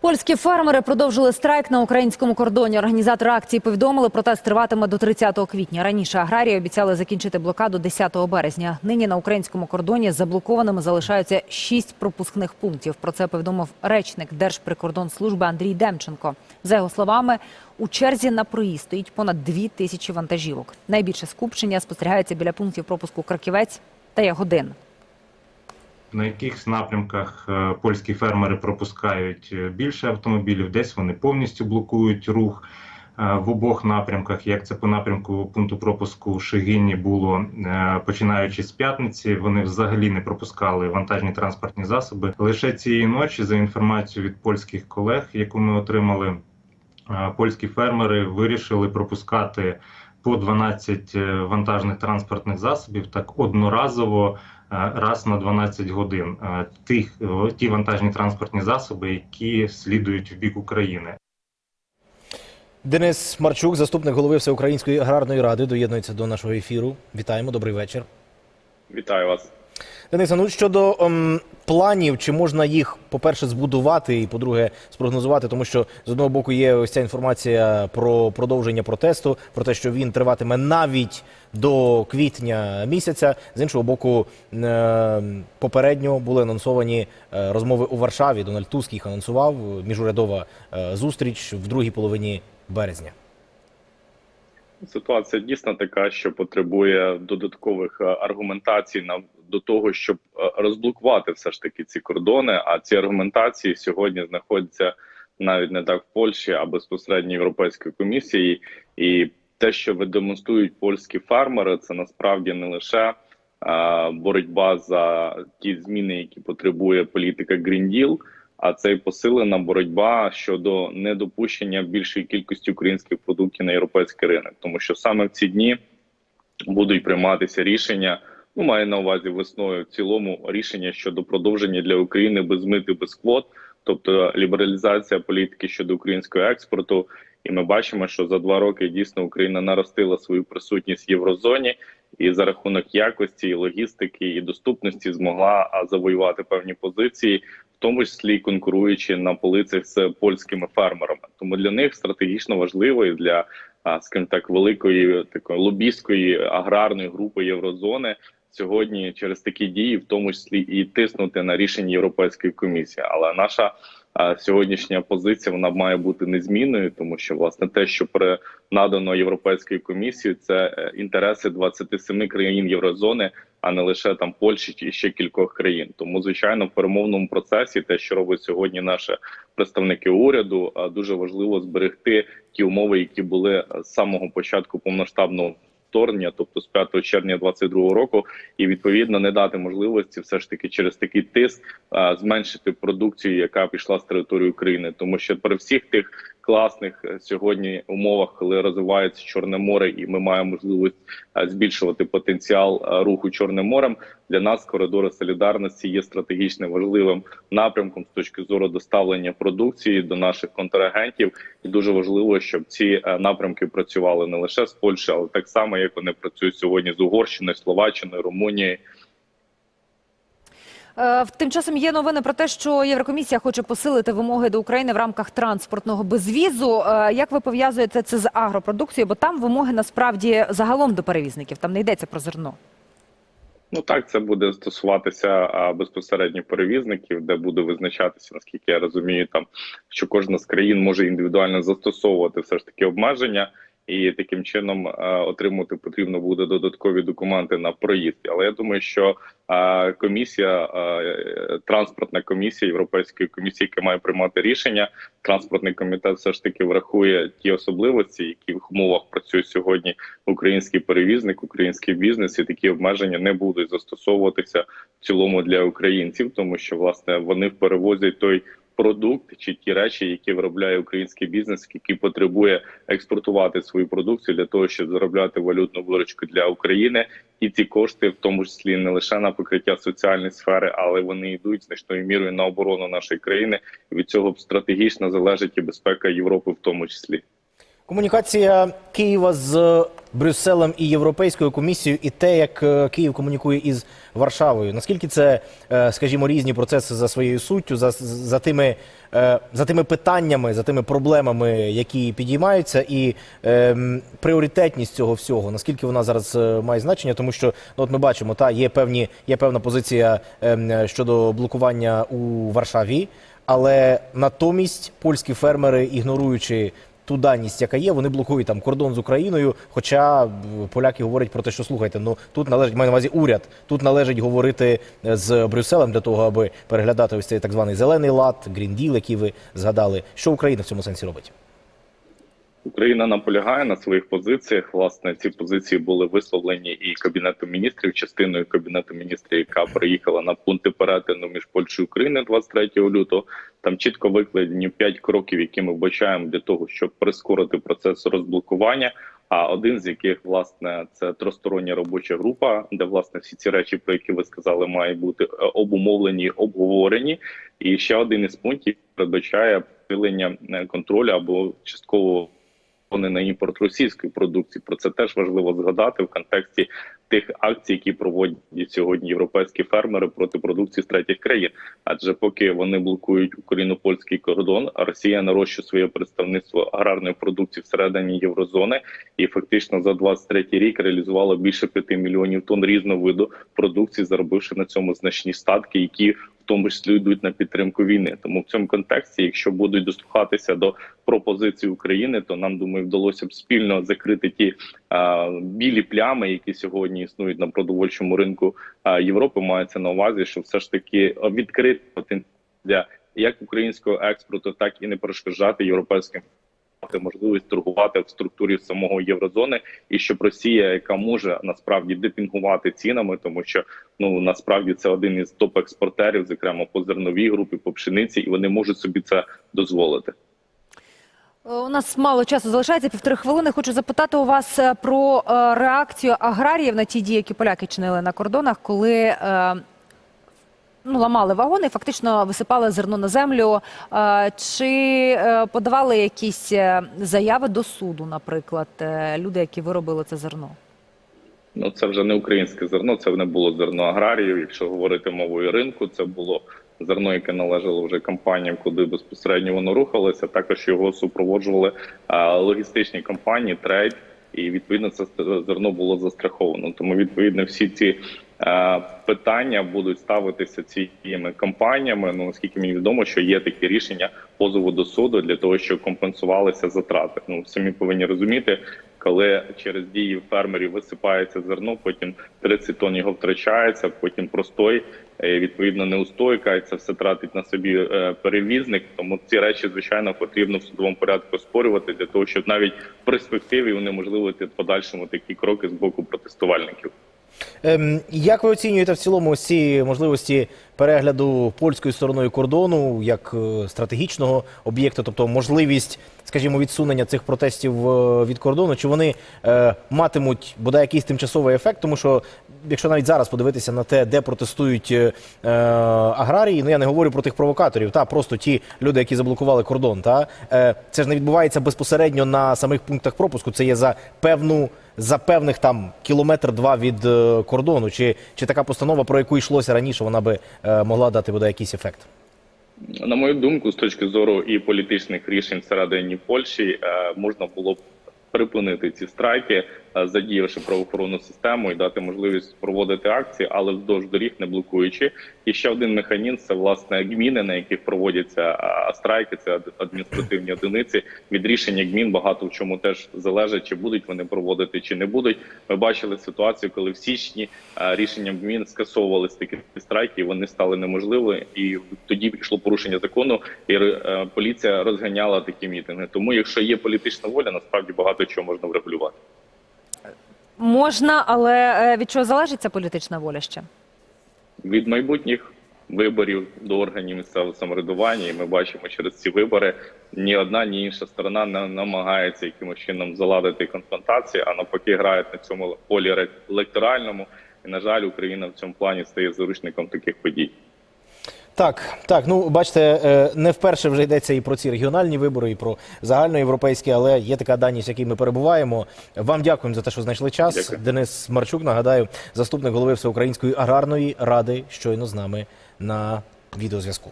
Польські фермери продовжили страйк на українському кордоні. Організатори акції повідомили, протест триватиме до 30 квітня. Раніше аграрії обіцяли закінчити блокаду 10 березня. Нині на українському кордоні заблокованими залишаються шість пропускних пунктів. Про це повідомив речник Держприкордонслужби Андрій Демченко. За його словами, у черзі на проїзд стоїть понад дві тисячі вантажівок. Найбільше скупчення спостерігається біля пунктів пропуску Краківець та Ягодин. На яких напрямках е, польські фермери пропускають е, більше автомобілів, десь вони повністю блокують рух е, в обох напрямках. Як це по напрямку пункту пропуску Шигині було починаючи з п'ятниці, вони взагалі не пропускали вантажні транспортні засоби. Лише цієї ночі, за інформацією від польських колег, яку ми отримали, польські фермери вирішили пропускати по 12 е, вантажних транспортних засобів так одноразово раз на 12 годин. Е, Тих е, ті вантажні транспортні засоби, які слідують в бік України. Денис Марчук, заступник голови Всеукраїнської аграрної ради, доєднується до нашого ефіру. Вітаємо, добрий вечір. Вітаю вас. Дениса, ну щодо ем, планів, чи можна їх, по-перше, збудувати і, по-друге, спрогнозувати, тому що з одного боку є ось ця інформація про продовження протесту, про те, що він триватиме навіть до квітня місяця. З іншого боку, е, попередньо були анонсовані е, розмови у Варшаві. Дональд Туск їх анонсував. Міжурядова е, зустріч в другій половині березня. Ситуація дійсно така, що потребує додаткових е, аргументацій на до того, щоб е, розблокувати все ж таки ці кордони. А ці аргументації сьогодні знаходяться навіть не так в Польщі, а безпосередньо Європейської комісії. І те, що ви демонструють польські фермери, це насправді не лише е, боротьба за ті зміни, які потребує політика Green Deal, а це й посилена боротьба щодо недопущення більшої кількості українських продуктів на європейський ринок, тому що саме в ці дні будуть прийматися рішення. Ну, маю на увазі весною в цілому рішення щодо продовження для України без мити, без квот, тобто лібералізація політики щодо українського експорту. І ми бачимо, що за два роки дійсно Україна наростила свою присутність в єврозоні, і за рахунок якості, і логістики і доступності змогла завоювати певні позиції, в тому числі конкуруючи на полицях з польськими фермерами. Тому для них стратегічно важливо і для, скажімо так, великої такої лобістської аграрної групи єврозони. Сьогодні через такі дії, в тому числі і тиснути на рішення Європейської комісії, але наша а, сьогоднішня позиція вона має бути незмінною, тому що власне те, що при надано Європейською комісією, це е, інтереси 27 країн Єврозони, а не лише там Польщі чи ще кількох країн. Тому, звичайно, в перемовному процесі, те, що робить сьогодні наші представники уряду, а, дуже важливо зберегти ті умови, які були е, з самого початку повноштабного вторгнення, тобто з 5 червня 2022 року, і відповідно не дати можливості все ж таки через такий тиск зменшити продукцію, яка пішла з території України, тому що при всіх тих класних е, сьогодні умовах, коли розвивається Чорне море, і ми маємо можливість е, збільшувати потенціал е, руху Чорним морем. Для нас коридори солідарності є стратегічно важливим напрямком з точки зору доставлення продукції до наших контрагентів, і дуже важливо, щоб ці напрямки працювали не лише з Польщі, але так само як вони працюють сьогодні з Угорщиною, Словаччиною, Румунією. Е, Тим часом є новини про те, що Єврокомісія хоче посилити вимоги до України в рамках транспортного безвізу. Е, Як ви пов'язуєте це з агропродукцією? Бо там вимоги насправді загалом до перевізників. Там не йдеться про зерно. Ну так, це буде стосуватися а, безпосередньо перевізників, де буде визначатися, наскільки я розумію, там що кожна з країн може індивідуально застосовувати все ж таки обмеження, і таким чином а, отримувати потрібно буде додаткові документи на проїзд. Але я думаю, що комісія, е, транспортна комісія Європейської комісії, яка має приймати рішення, транспортний комітет все ж таки врахує ті особливості, які в умовах працює сьогодні український перевізник, український бізнес, і такі обмеження не будуть застосовуватися в цілому для українців, тому що власне вони перевозять той. Продукт чи ті речі, які виробляє український бізнес, який потребує експортувати свою продукцію для того, щоб заробляти валютну виручку для України, і ці кошти, в тому числі не лише на покриття соціальної сфери, але вони йдуть значною мірою на оборону нашої країни. І від цього стратегічно залежить і безпека Європи, в тому числі. Комунікація Києва з Брюсселем і Європейською комісією, і те, як е, Київ комунікує із Варшавою. Наскільки це, е, скажімо, різні процеси за своєю суттю, за, за тими. е, За тими питаннями, за тими проблемами, які підіймаються, і ем, пріоритетність цього всього, наскільки вона зараз е, має значення, тому що ну, от ми бачимо, та є певні є певна позиція ем, щодо блокування у Варшаві, але натомість польські фермери, ігноруючи ту даність, яка є, вони блокують там кордон з Україною. Хоча поляки говорять про те, що слухайте, ну тут належить маю на увазі уряд, тут належить говорити е, з Брюсселем для того, аби переглядати ось цей так званий зелений лад, грінділ, який ви згадали. Що Україна в цьому сенсі робить? Україна наполягає на своїх позиціях. Власне, ці позиції були висловлені і кабінетом міністрів, частиною кабінету міністрів, яка приїхала на пункти перетину між Польщею і Україною 23 лютого. Там чітко викладені п'ять кроків, які ми вбачаємо для того, щоб прискорити процес розблокування. А один з яких власне це тростороння робоча група, де власне всі ці речі, про які ви сказали, мають бути е, обумовлені, обговорені. І ще один із пунктів передбачає посилення е, контролю або частково вони на імпорт російської продукції. Про це теж важливо згадати в контексті тих акцій, які проводять сьогодні європейські фермери проти продукції з третіх країн. Адже поки вони блокують україно-польський кордон, Росія нарощує своє представництво аграрної продукції всередині єврозони, і фактично за 23 рік реалізувала більше 5 мільйонів тонн різного виду продукції, заробивши на цьому значні статки, які тому числі йдуть на підтримку війни. Тому в цьому контексті, якщо будуть дослухатися до пропозицій України, то нам думаю, вдалося б спільно закрити ті а, білі плями, які сьогодні існують на продовольчому ринку а, Європи. Мається на увазі, що все ж таки відкрити потенціал для як українського експорту, так і не перешкоджати європейським можливість торгувати в структурі самого єврозони, і щоб Росія, яка може насправді депінгувати цінами, тому що ну насправді це один із топ-експортерів, зокрема по зерновій групі, по пшениці, і вони можуть собі це дозволити. Е, У нас мало часу залишається півтори хвилини. Хочу запитати у вас е, про е, реакцію аграріїв на ті дії, які поляки чинили на кордонах, коли ну, ламали вагони, фактично висипали зерно на землю. Е, Чи е, подавали якісь е, заяви до суду, наприклад, люди, які виробили це зерно? Ну це вже не українське зерно, це не було зерно аграріїв. Якщо говорити мовою ринку, це було зерно, яке належало вже компаніям, куди безпосередньо воно рухалося. Також його супроводжували логістичні компанії, трейд, і відповідно це зерно було застраховано. Тому відповідно всі ці питання будуть ставитися цими компаніями. Ну оскільки мені відомо, що є такі рішення позову до суду для того, щоб компенсувалися затрати. Ну самі повинні розуміти. Коли через дії фермерів висипається зерно, потім 30 тонн його втрачається, потім простой, е, відповідно неустойка, і це все тратить на собі е, перевізник. Тому ці речі звичайно потрібно в судовому порядку спорювати для того, щоб навіть в перспективі унеможливити в подальшому такі кроки з боку протестувальників. Ем, як ви оцінюєте в цілому ось ці можливості перегляду польською стороною кордону як е, стратегічного об'єкту, тобто можливість, скажімо, відсунення цих протестів е, від кордону? Чи вони е, матимуть бодай якийсь тимчасовий ефект? Тому що якщо навіть зараз подивитися на те, де протестують аграрії, ну я не говорю про тих провокаторів, та просто ті люди, які заблокували кордон, та це ж не відбувається безпосередньо на самих пунктах пропуску. Це є за певну за певних там кілометр-два від е, кордону. Чи, чи така постанова, про яку йшлося раніше, вона би е, могла дати буде якийсь ефект? На мою думку, з точки зору і політичних рішень всередині Польщі, е, можна було б припинити ці страйки, задіявши правоохоронну систему і дати можливість проводити акції, але вздовж доріг не блокуючи. І ще один механізм це власне гміни, на яких проводяться страйки. Це адміністративні одиниці. Від рішення гмін багато в чому теж залежить, чи будуть вони проводити, чи не будуть. Ми бачили ситуацію, коли в січні е, рішенням гмін скасовувалися такі страйки, і вони стали неможливі, і тоді пішло порушення закону, і е, поліція розганяла такі мітинги. Тому, якщо є політична воля, насправді багато чого можна врегулювати. Можна, але е, від чого залежить ця політична воля ще? від майбутніх виборів до органів місцевого самоврядування, і ми бачимо через ці вибори ні одна, ні інша сторона не намагається якимось чином заладити конфронтацію, а навпаки грають на цьому полі електоральному. І на жаль, Україна в цьому плані стає заручником таких подій. Так, так, ну бачите, е, не вперше вже йдеться і про ці регіональні вибори, і про загальноєвропейські, але є така даність, в якій ми перебуваємо. Вам дякуємо за те, що знайшли час. Дякую. Денис Марчук, нагадаю, заступник голови Всеукраїнської аграрної ради, щойно з нами на відеозв'язку.